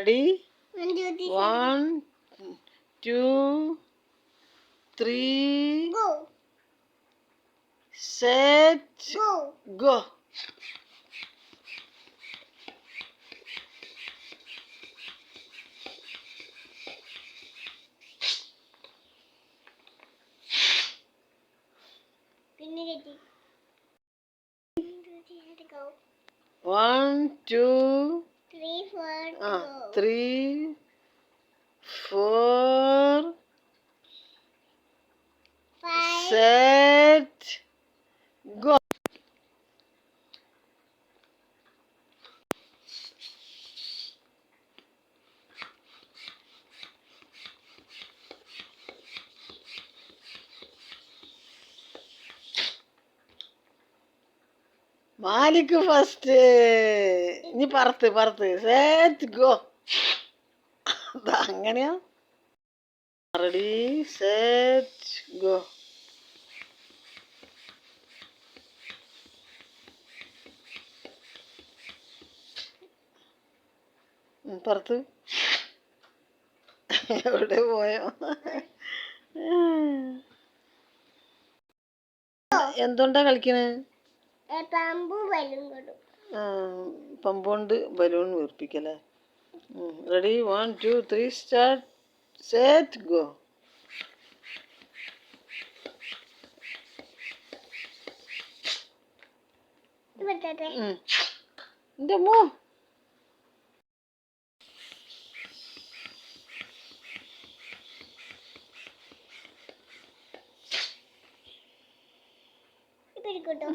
Ready One, two, three. Go. Set. Go. Go. One, two, Three, four, uh. go. Three four Five. Set go Malik first ഇനി പറത്ത് പറത്ത് set go അങ്ങനെയാ. Ready set go പുറത്ത്. എവിടെ പോയോ? എന്തുകൊണ്ടാ കളിക്കണേ? പമ്പുണ്ട് ബലൂൺ വീർപ്പിക്കല്ലേ? Ready one two three start set go ഇവിടെ എന്റെ മോ ഇവിടെ കിട്ടോ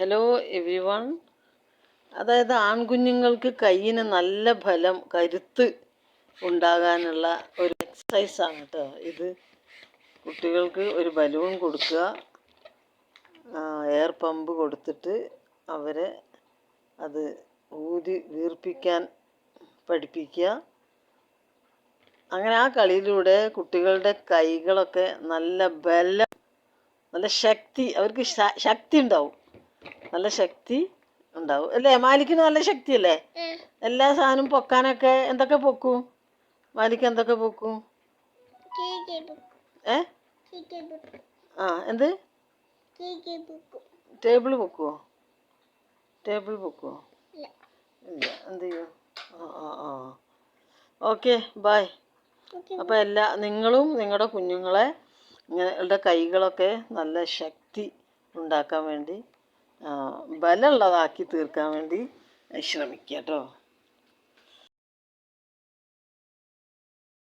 ഹലോ എവ്രി വൺ അതായത് ആൺകുഞ്ഞുങ്ങൾക്ക് കയ്യിന് നല്ല ഫലം കരുത്ത് ഉണ്ടാകാനുള്ള ഒരു എക്സസൈസാണ് കേട്ടോ ഇത്. കുട്ടികൾക്ക് ഒരു ബലൂൺ കൊടുക്കുക. എയർ പമ്പ് കൊടുത്തിട്ട് അവരെ അത് ഊതി വീർപ്പിക്കാൻ പഠിപ്പിക്കുക. അങ്ങനെ ആ കളിയിലൂടെ കുട്ടികളുടെ കൈകളൊക്കെ നല്ല ബലം നല്ല ശക്തി അവർക്ക് ശക്തി ഉണ്ടാവും. നല്ല ശക്തി ഉണ്ടാവും. അല്ലേ? മാലിക്കിന് നല്ല ശക്തിയല്ലേ? എല്ലാ സാധനവും പൊക്കാനൊക്കെ എന്തൊക്കെ പൊക്കും? മാലിക്ക് എന്തൊക്കെ പൊക്കും? ഏ? ആ എന്ത്? ടേബിൾ പൊക്കുവോ? ടേബിൾ പൊക്കുവോ? ഇല്ല. എന്ത് ചെയ്യോ? ആ ആ ആ. Okay bye. അപ്പൊ അപ്പോൾ എല്ലാ നിങ്ങളും നിങ്ങളുടെ കുഞ്ഞുങ്ങളെ നിങ്ങളുടെ കൈകളൊക്കെ നല്ല ശക്തി ഉണ്ടാക്കാൻ വേണ്ടി ബലമുള്ളതാക്കി തീർക്കാൻ വേണ്ടി ശ്രമിക്കുക കേട്ടോ.